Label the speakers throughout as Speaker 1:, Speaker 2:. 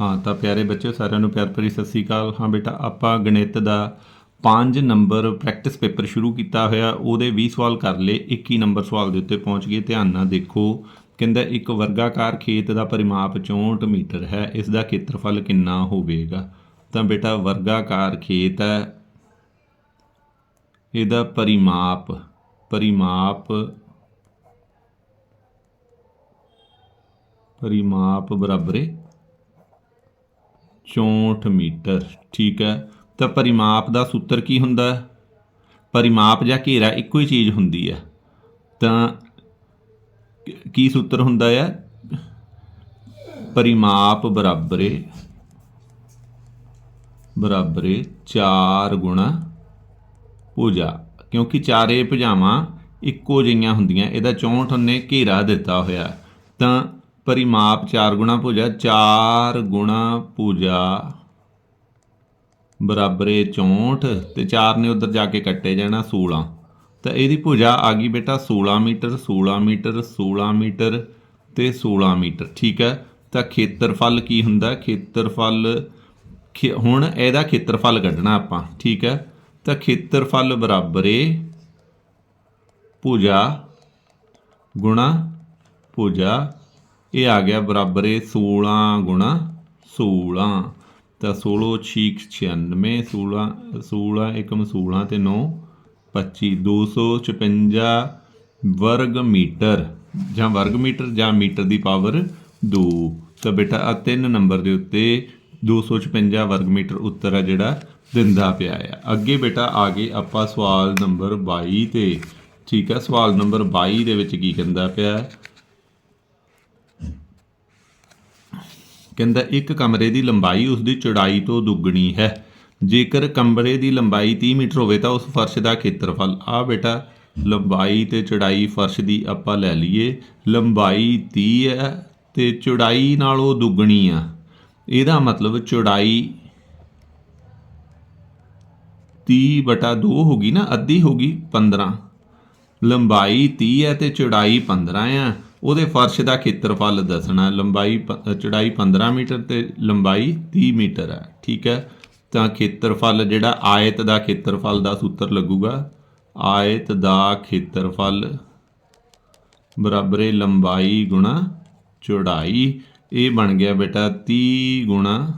Speaker 1: ਹਾਂ, ਤਾਂ ਪਿਆਰੇ ਬੱਚਿਓ, ਸਾਰਿਆਂ ਨੂੰ ਪਿਆਰ ਭਰੀ ਸਤਿ ਸ੍ਰੀ ਅਕਾਲ। ਹਾਂ ਬੇਟਾ, ਆਪਾਂ ਗਣਿਤ ਦਾ 5 ਨੰਬਰ ਪ੍ਰੈਕਟਿਸ ਪੇਪਰ ਸ਼ੁਰੂ ਕੀਤਾ ਹੋਇਆ, ਉਹਦੇ 20 ਸਵਾਲ ਕਰ ਲਏ 21 ਨੰਬਰ ਸਵਾਲ ਦੇ ਉੱਤੇ ਪਹੁੰਚ ਗਏ। ਧਿਆਨ ਨਾਲ ਦੇਖੋ, ਕਹਿੰਦਾ, ਇੱਕ ਵਰਗਾਕਾਰ ਖੇਤ ਦਾ ਪਰਿਮਾਪ 64 ਮੀਟਰ ਹੈ, ਇਸ ਦਾ ਖੇਤਰਫਲ ਕਿੰਨਾ ਹੋਵੇਗਾ? ਤਾਂ ਬੇਟਾ, ਵਰਗਾਕਾਰ ਖੇਤ ਹੈ, ਇਹਦਾ ਪਰਿਮਾਪ ਪਰਿਮਾਪ ਪਰਿਮਾਪ ਬਰਾਬਰ ਹੈ 64 ਮੀਟਰ, ਠੀਕ ਹੈ? ਤਾਂ ਪਰਿਮਾਪ ਦਾ ਸੂਤਰ ਕੀ ਹੁੰਦਾ ਹੈ? ਪਰਿਮਾਪ ਜਾਂ ਘੇਰਾ ਇੱਕੋ ਹੀ ਚੀਜ਼ ਹੁੰਦੀ ਹੈ। ਤਾਂ ਕੀ- ਸੂਤਰ ਹੁੰਦਾ ਹੈ? ਪਰਿਮਾਪ ਬਰਾਬਰੇ ਬਰਾਬਰੇ ਬਰਾਬਰ ਹੈ 4 ਗੁਣਾ ਭੁਜਾ, ਕਿਉਂਕਿ ਚਾਰੇ ਭੁਜਾਵਾਂ ਇੱਕੋ ਜਿਹੀਆਂ ਹੁੰਦੀਆਂ। ਇਹਦਾ 64 ਨੇ ਘੇਰਾ ਦਿੱਤਾ ਹੋਇਆ। ਤਾਂ ਪਰਿਮਾਪ 4 ਗੁਣਾ ਭੁਜਾ 4 ਗੁਣਾ ਭੁਜਾ। ਬਰਾਬਰ ਹੈ 64 ਤੇ 4 ਨੇ ਉਧਰ ਜਾ ਕੇ ਕੱਟੇ ਜਾਣਾ 16 ਤਾਂ ਇਹਦੀ ਭੁਜਾ ਆ ਗਈ ਬੇਟਾ 16 ਮੀਟਰ 16 ਮੀਟਰ 16 ਮੀਟਰ ਤੇ 16 ਮੀਟਰ, ਠੀਕ ਹੈ? ਤਾਂ ਖੇਤਰਫਲ ਕੀ ਹੁੰਦਾ? ਖੇਤਰਫਲ ਖੇ- ਹੁਣ ਇਹਦਾ ਖੇਤਰਫਲ ਕੱਢਣਾ ਆਪਾਂ, ਠੀਕ ਹੈ? ਤਾਂ ਖੇਤਰਫਲ ਬਰਾਬਰ ਹੈ ਭੁਜਾ ਗੁਣਾ ਭੁਜਾ ਇਹ ਆ ਗਿਆ ਬਰਾਬਰ ਹੈ 16 ਗੁਣਾ 16 ਤਾਂ 16 ਛੀਕ 96 16 16 ਏਕਮ 16 ਤੇ 9 25 256 ਵਰਗ ਮੀਟਰ ਜਾਂ ਵਰਗ ਮੀਟਰ ਜਾਂ ਮੀਟਰ ਦੀ ਪਾਵਰ 2 ਤਾਂ ਬੇਟਾ ਆ ਤਿੰਨ ਨੰਬਰ ਦੇ ਉੱਤੇ 256 ਵਰਗ ਮੀਟਰ ਉੱਤਰ ਆ ਜਿਹੜਾ ਦਿੰਦਾ ਪਿਆ ਆ। ਅੱਗੇ ਬੇਟਾ ਆ ਗਏ ਆਪਾਂ ਸਵਾਲ ਨੰਬਰ 22 ਤੇ। ਠੀਕ ਹੈ ਸਵਾਲ ਨੰਬਰ 22 ਦੇ ਵਿੱਚ ਕੀ ਕਹਿੰਦਾ ਪਿਆ? ਕਹਿੰਦਾ, ਇੱਕ ਕਮਰੇ ਦੀ ਲੰਬਾਈ ਉਸ ਦੀ ਚੌੜਾਈ ਤੋਂ ਦੁੱਗਣੀ ਹੈ। ਜੇਕਰ ਕਮਰੇ ਦੀ ਲੰਬਾਈ 30 ਮੀਟਰ ਹੋਵੇ ਤਾਂ ਉਸ ਫਰਸ਼ ਦਾ ਖੇਤਰਫਲ। ਆ ਬੇਟਾ, ਲੰਬਾਈ ਤੇ ਚੌੜਾਈ ਫਰਸ਼ ਦੀ ਆਪਾਂ ਲੈ ਲਈਏ। ਲੰਬਾਈ 30 ਹੈ ਤੇ ਚੌੜਾਈ ਨਾਲ ਉਹ ਦੁੱਗਣੀ ਆ। ਇਹਦਾ ਮਤਲਬ ਚੌੜਾਈ 30 ਬਟਾ 2 ਹੋਗੀ ਨਾ, ਅੱਧੀ ਹੋਗੀ 15 ਲੰਬਾਈ 30 ਹੈ ਤੇ ਚੌੜਾਈ 15 ਆ। ਉਹਦੇ ਫਰਸ਼ ਦਾ ਖੇਤਰਫਲ ਦੱਸਣਾ ਲੰਬਾਈ ਪ- ਚੌੜਾਈ 15 ਮੀਟਰ ਤੇ ਲੰਬਾਈ 30 ਮੀਟਰ ਹੈ। ਠੀਕ ਹੈ? ਤਾਂ ਖੇਤਰਫਲ ਜਿਹੜਾ ਆਇਤ ਦਾ ਖੇਤਰਫਲ ਦਾ ਸੂਤਰ ਲੱਗੂਗਾ। ਆਇਤ ਦਾ ਖੇਤਰਫਲ ਬਰਾਬਰ ਹੈ ਲੰਬਾਈ ਗੁਣਾ ਚੌੜਾਈ। ਇਹ ਬਣ ਗਿਆ ਬੇਟਾ 30 ਗੁਣਾ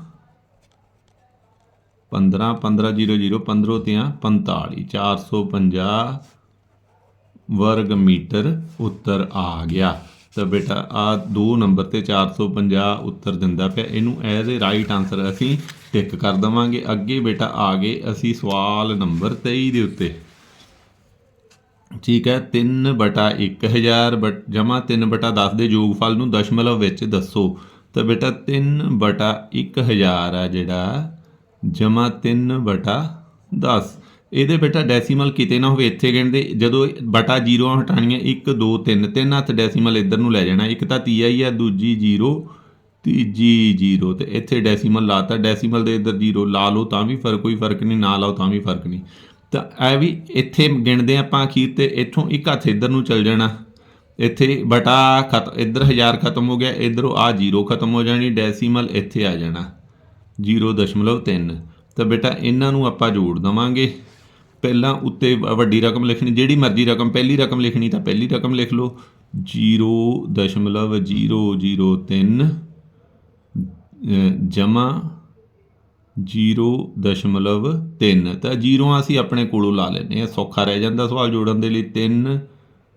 Speaker 1: 15 15 0 0 15 ਤਿਆਂ 45 450 ਵਰਗ ਮੀਟਰ ਉੱਤਰ ਆ ਗਿਆ। ਤਾਂ ਬੇਟਾ ਆ 2 ਨੰਬਰ ਤੇ 450 ਉੱਤਰ ਦਿੰਦਾ ਪਿਆ। ਇਹਨੂੰ ਐਜ਼ ਏ ਰਾਈਟ ਆਨਸਰ ਅਸੀਂ ਟਿਕ ਕਰ ਦਵਾਂਗੇ। ਅੱਗੇ ਬੇਟਾ ਆ ਗਏ ਅਸੀਂ ਸਵਾਲ ਨੰਬਰ 23 ਦੇ ਉੱਤੇ। ਠੀਕ ਹੈ 3 ਬਟਾ 1000 ਬਟ, ਜਮਾ 3 ਬਟਾ 10 ਦੇ ਯੋਗਫਲ ਨੂੰ ਦਸ਼ਮਲਵ ਵਿੱਚ ਦੱਸੋ। ਤਾਂ ਬੇਟਾ 3 ਬਟਾ 1000 ਆ ਜਿਹੜਾ ਜਮਾ 3 ਬਟਾ 10 ਇਹਦੇ ਬੇਟਾ ਡੈਸੀਮਲ ਕਿਤੇ ਨਾ ਹੋਵੇ ਇੱਥੇ ਗਿਣਦੇ, ਜਦੋਂ ਬਟਾ 0 ਹਟਾਣੀਆਂ 1 2 3 ਤਿੰਨ ਹੱਥ ਡੈਸੀਮਲ ਇੱਧਰ ਨੂੰ ਲੈ ਜਾਣਾ ਇੱਕ ਤਾਂ ਤੀਆ ਹੀ ਆ ਦੂਜੀ ਜੀਰੋ, ਤੀਜੀ ਜੀਰੋ, ਤੇ ਇੱਥੇ ਡੈਸੀਮਲ ਲਾਤਾ ਡੈਸੀਮਲ ਦੇ ਇੱਧਰ ਜੀਰੋ, ਲਾ ਲਓ ਤਾਂ ਵੀ ਫ਼ਰਕ, ਕੋਈ ਫ਼ਰਕ ਨਹੀਂ, ਨਾ ਲਾਓ ਤਾਂ ਵੀ ਫ਼ਰਕ ਨਹੀਂ। ਤਾਂ ਇਹ ਵੀ ਇੱਥੇ ਗਿਣਦੇ ਆਪਾਂ ਅਖੀਰ ਤੇ, ਇੱਥੋਂ ਇੱਕ ਹੱਥ ਇੱਧਰ ਨੂੰ ਚੱਲ ਜਾਣਾ। ਇੱਥੇ ਬਟਾ ਖਤ, ਇੱਧਰ 1000 ਖਤਮ ਹੋ ਗਿਆ, ਇੱਧਰੋਂ ਆ ਜੀਰੋ ਖਤਮ ਹੋ ਜਾਣੀ ਡੈਸੀਮਲ ਇੱਥੇ ਆ ਜਾਣਾ। 0.3 ਤਾਂ ਬੇਟਾ ਇਹਨਾਂ ਨੂੰ ਆਪਾਂ ਜੋੜ ਦਵਾਂਗੇ। ਪਹਿਲਾਂ ਉੱਤੇ ਵੱਡੀ ਰਕਮ ਲਿਖਣੀ, ਜਿਹੜੀ ਮਰਜ਼ੀ ਰਕਮ, ਪਹਿਲੀ ਰਕਮ ਲਿਖਣੀ ਤਾਂ ਪਹਿਲੀ ਰਕਮ ਲਿਖ ਲਓ। 0.003 ਜਮਾ 0.3 ਤਾਂ ਜ਼ੀਰੋ ਅਸੀਂ ਆਪਣੇ ਕੋਲੋਂ ਲਾ ਲੈਨੇ ਆ ਸੌਖਾ ਰਹਿ ਜਾਂਦਾ ਸਵਾਲ ਜੋੜਨ ਦੇ ਲਈ। 3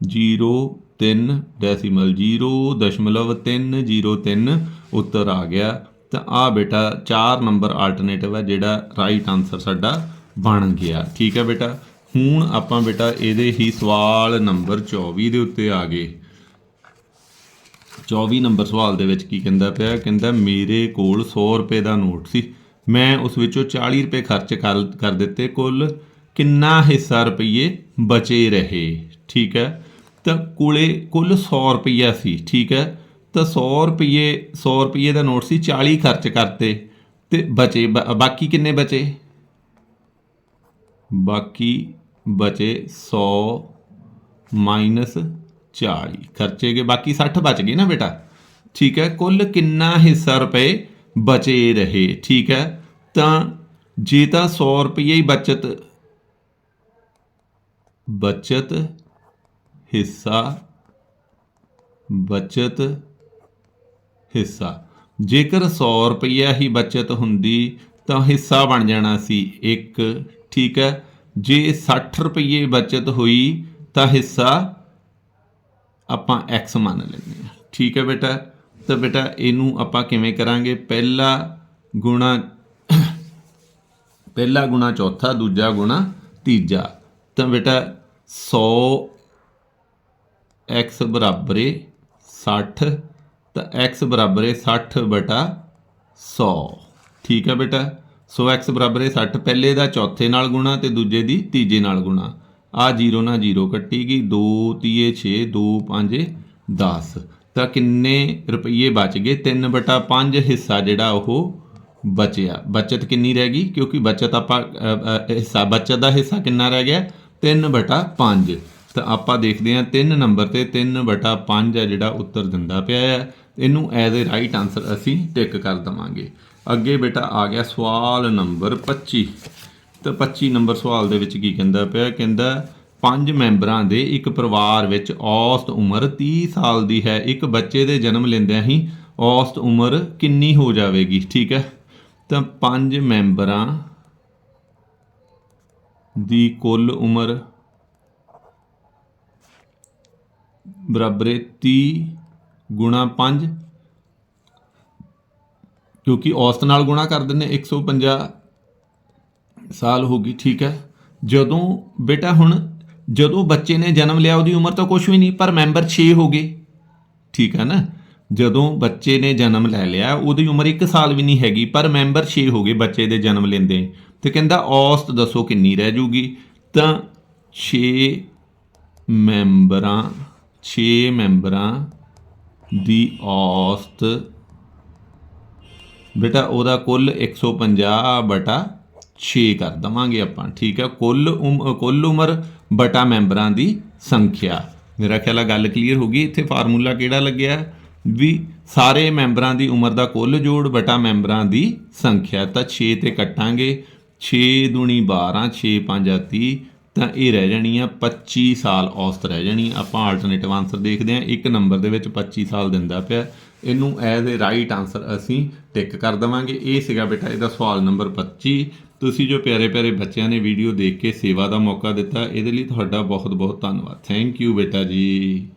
Speaker 1: 0 3 ਡੈਸੀਮਲ 0.303 ਉੱਤਰ ਆ ਗਿਆ। ਤਾਂ ਆ ਬੇਟਾ 4 ਨੰਬਰ ਆਲਟਰਨੇਟਿਵ ਹੈ ਜਿਹੜਾ ਰਾਈਟ ਆਨਸਰ ਸਾਡਾ ਬਣ ਗਿਆ। ਠੀਕ ਹੈ ਬੇਟਾ? ਹੁਣ ਆਪਾਂ ਬੇਟਾ ਇਹਦੇ ਹੀ ਸਵਾਲ ਨੰਬਰ 24 ਦੇ ਉੱਤੇ ਆ ਗਏ। 24 ਨੰਬਰ ਸਵਾਲ ਦੇ ਵਿੱਚ ਕੀ ਕਹਿੰਦਾ ਪਿਆ? ਕਹਿੰਦਾ, ਮੇਰੇ ਕੋਲ 100 ਰੁਪਏ ਦਾ ਨੋਟ ਸੀ। ਮੈਂ ਉਸ ਵਿੱਚੋਂ 40 ਰੁਪਏ ਖਰਚ ਕਰ ਕਰ ਦਿੱਤੇ। ਕੁੱਲ ਕਿੰਨਾ ਹਿੱਸਾ ਰੁਪਏ ਬਚੇ ਰਹੇ? ਠੀਕ ਹੈ? ਤਾਂ ਕੋਲੇ, ਕੁੱਲ 100 ਰੁਪਈਆ ਸੀ। ਠੀਕ ਹੈ? ਤਾਂ 100 ਰੁਪਏ 100 ਰੁਪਏ ਦਾ ਨੋਟ ਸੀ 40 ਖਰਚ ਕਰਤੇ ਤੇ ਬਚੇ, ਬ- ਬਾਕੀ ਕਿੰਨੇ ਬਚੇ? ਬਾਕੀ ਬਚੇ 100 ਮਾਈਨਸ 40 ਖਰਚੇ ਗਏ, ਬਾਕੀ 60 ਬਚ ਗਏ ਨਾ ਬੇਟਾ। ਠੀਕ ਹੈ, ਕੁੱਲ ਕਿੰਨਾ ਹਿੱਸਾ ਰੁਪਏ ਬਚੇ ਰਹੇ, ਠੀਕ ਹੈ। ਤਾਂ ਜੇ ਤਾਂ 100 ਰੁਪਏ ਹੀ ਬਚਤ ਬਚਤ ਹਿੱਸਾ ਬਚਤ ਹਿੱਸਾ। ਜੇਕਰ 100 ਰੁਪਈਆ ਹੀ ਬਚਤ ਹੁੰਦੀ, ਤਾਂ ਹਿੱਸਾ ਬਣ ਜਾਣਾ ਸੀ 1 ਠੀਕ ਹੈ। ਜੇ 60 ਰੁਪਏ ਬਚਤ ਹੋਈ ਤਾਂ ਹਿੱਸਾ ਆਪਾਂ x ਮੰਨ ਲੈਂਦੇ ਹਾਂ। ਠੀਕ ਹੈ ਬੇਟਾ। ਤਾਂ ਬੇਟਾ ਇਹਨੂੰ ਆਪਾਂ ਕਿਵੇਂ ਕਰਾਂਗੇ? ਪਹਿਲਾ ਗੁਣਾ ਪਹਿਲਾ ਗੁਣਾ ਚੌਥਾ, ਦੂਜਾ ਗੁਣਾ ਤੀਜਾ। ਤਾਂ ਬੇਟਾ 100 x ਬਰਾਬਰ ਹੈ 60 ਤਾਂ x ਬਰਾਬਰ ਹੈ 60 ਬਟਾ 100 ਠੀਕ ਹੈ ਬੇਟਾ। ਸੋ x ਬਰਾਬਰ ਹੈ 60 ਪਹਿਲੇ ਦਾ ਚੌਥੇ ਨਾਲ ਗੁਣਾ ਤੇ ਦੂਜੇ ਦੀ ਤੀਜੇ ਨਾਲ ਗੁਣਾ। ਆ 0 ਨਾਲ 0 ਕੱਟੀ ਗਈ 2 ਤੀਏ 6 2 5 10 ਤਾਂ ਕਿੰਨੇ ਰੁਪਏ ਬਚ ਗਏ? 3 ਬਟਾ 5 ਹਿੱਸਾ ਜਿਹੜਾ ਉਹ ਬਚਿਆ। ਬਚਤ ਕਿੰਨੀ ਰਹਿ ਗਈ? ਕਿਉਂਕਿ ਬਚਤ ਆਪਾਂ ਹਿੱਸਾ, ਬਚਤ ਦਾ ਹਿੱਸਾ ਕਿੰਨਾ ਰਹਿ ਗਿਆ? 3 ਬਟਾ 5 ਤਾਂ ਆਪਾਂ ਦੇਖਦੇ ਹਾਂ 3 ਨੰਬਰ ਤੇ 3 ਬਟਾ 5 ਹੈ ਜਿਹੜਾ ਉੱਤਰ ਦਿੰਦਾ ਪਿਆ ਹੈ ਇਹਨੂੰ ਐਜ਼ ਅ ਰਾਈਟ ਆਨਸਰ ਅਸੀਂ ਟਿਕ ਕਰ ਦਵਾਂਗੇ। ਅੱਗੇ ਬੇਟਾ ਆ ਗਿਆ ਸਵਾਲ ਨੰਬਰ 25 ਤਾਂ 25 ਨੰਬਰ ਸਵਾਲ ਦੇ ਵਿੱਚ ਕੀ ਕਹਿੰਦਾ ਪਿਆ? ਕਹਿੰਦਾ, ਪੰਜ ਮੈਂਬਰਾਂ ਦੇ ਇੱਕ ਪਰਿਵਾਰ ਵਿੱਚ ਔਸਤ ਉਮਰ 30 ਸਾਲ ਦੀ ਹੈ। ਇੱਕ ਬੱਚੇ ਦੇ ਜਨਮ ਲੈਂਦਿਆਂ ਹੀ ਔਸਤ ਉਮਰ ਕਿੰਨੀ ਹੋ ਜਾਵੇਗੀ? ਠੀਕ ਹੈ। ਤਾਂ ਪੰਜ ਮੈਂਬਰਾਂ ਦੀ ਕੁੱਲ ਉਮਰ ਬਰਾਬਰ ਹੈ 30 ਗੁਣਾ 5 ਕਿਉਂਕਿ ਔਸਤ ਨਾਲ ਗੁਣਾ ਕਰ ਦਿੰਦੇ 150 ਸਾਲ ਹੋ ਗਈ, ਠੀਕ ਹੈ। ਜਦੋਂ ਬੇਟਾ ਹੁਣ, ਜਦੋਂ ਬੱਚੇ ਨੇ ਜਨਮ ਲਿਆ, ਉਹਦੀ ਉਮਰ ਤਾਂ ਕੁਝ ਵੀ ਨਹੀਂ, ਪਰ ਮੈਂਬਰ 6 ਹੋ ਗਏ, ਠੀਕ ਹੈ ਨਾ। ਜਦੋਂ ਬੱਚੇ ਨੇ ਜਨਮ ਲੈ ਲਿਆ, ਉਹਦੀ ਉਮਰ 1 ਸਾਲ ਵੀ ਨਹੀਂ ਹੈਗੀ, ਪਰ ਮੈਂਬਰ 6 ਹੋ ਗਏ ਬੱਚੇ ਦੇ ਜਨਮ ਲੈਂਦੇ। ਤੇ ਕਹਿੰਦਾ, ਔਸਤ ਦੱਸੋ ਕਿੰਨੀ ਰਹਿ ਜੂਗੀ? ਤਾਂ 6 ਮੈਂਬਰਾਂ 6 ਮੈਂਬਰਾਂ ਦੀ ਔਸਤ ਬੇਟਾ, ਉਹਦਾ ਕੁੱਲ 150 ਬਟਾ 6 ਕਰ ਦਵਾਂਗੇ ਆਪਾਂ, ਠੀਕ ਹੈ? ਕੁੱਲ ਉਮ- ਕੁੱਲ ਉਮਰ ਬਟਾ ਮੈਂਬਰਾਂ ਦੀ ਸੰਖਿਆ। ਮੇਰਾ ਖਿਆਲ ਆ ਗੱਲ ਕਲੀਅਰ ਹੋ ਗਈ। ਇੱਥੇ ਫਾਰਮੂਲਾ ਕਿਹੜਾ ਲੱਗਿਆ? ਵੀ ਸਾਰੇ ਮੈਂਬਰਾਂ ਦੀ ਉਮਰ ਦਾ ਕੁੱਲ ਜੋੜ ਬਟਾ ਮੈਂਬਰਾਂ ਦੀ ਸੰਖਿਆ, ਤਾਂ 6 ਤੇ ਕੱਟਾਂਗੇ। 6 ਦੂਣੀ 12 6 5 30 ਤਾਂ ਇਹ ਰਹਿ ਜਾਣੀ ਆ 25 ਸਾਲ ਔਸਤ ਰਹਿ ਜਾਣੀ ਆਪਾਂ ਆਲਟਰਨੇਟਿਵ ਆਨਸਰ ਦੇਖਦੇ ਹਾਂ ਇੱਕ ਨੰਬਰ ਦੇ ਵਿੱਚ 25 ਸਾਲ ਦਿੰਦਾ ਪਿਆ। ਇਹਨੂੰ ਐਜ਼ ਅ ਰਾਈਟ ਆਨਸਰ ਅਸੀਂ ਟਿਕ ਕਰ ਦਵਾਂਗੇ। ਇਹ ਸੀਗਾ ਬੇਟਾ ਇਹਦਾ ਸਵਾਲ ਨੰਬਰ 25 ਤੁਸੀਂ ਜੋ ਪਿਆਰੇ ਪਿਆਰੇ ਬੱਚਿਆਂ ਨੇ ਵੀਡੀਓ ਦੇਖ ਕੇ ਸੇਵਾ ਦਾ ਮੌਕਾ ਦਿੱਤਾ, ਇਹਦੇ ਲਈ ਤੁਹਾਡਾ ਬਹੁਤ ਬਹੁਤ ਧੰਨਵਾਦ। ਥੈਂਕ ਯੂ ਬੇਟਾ ਜੀ।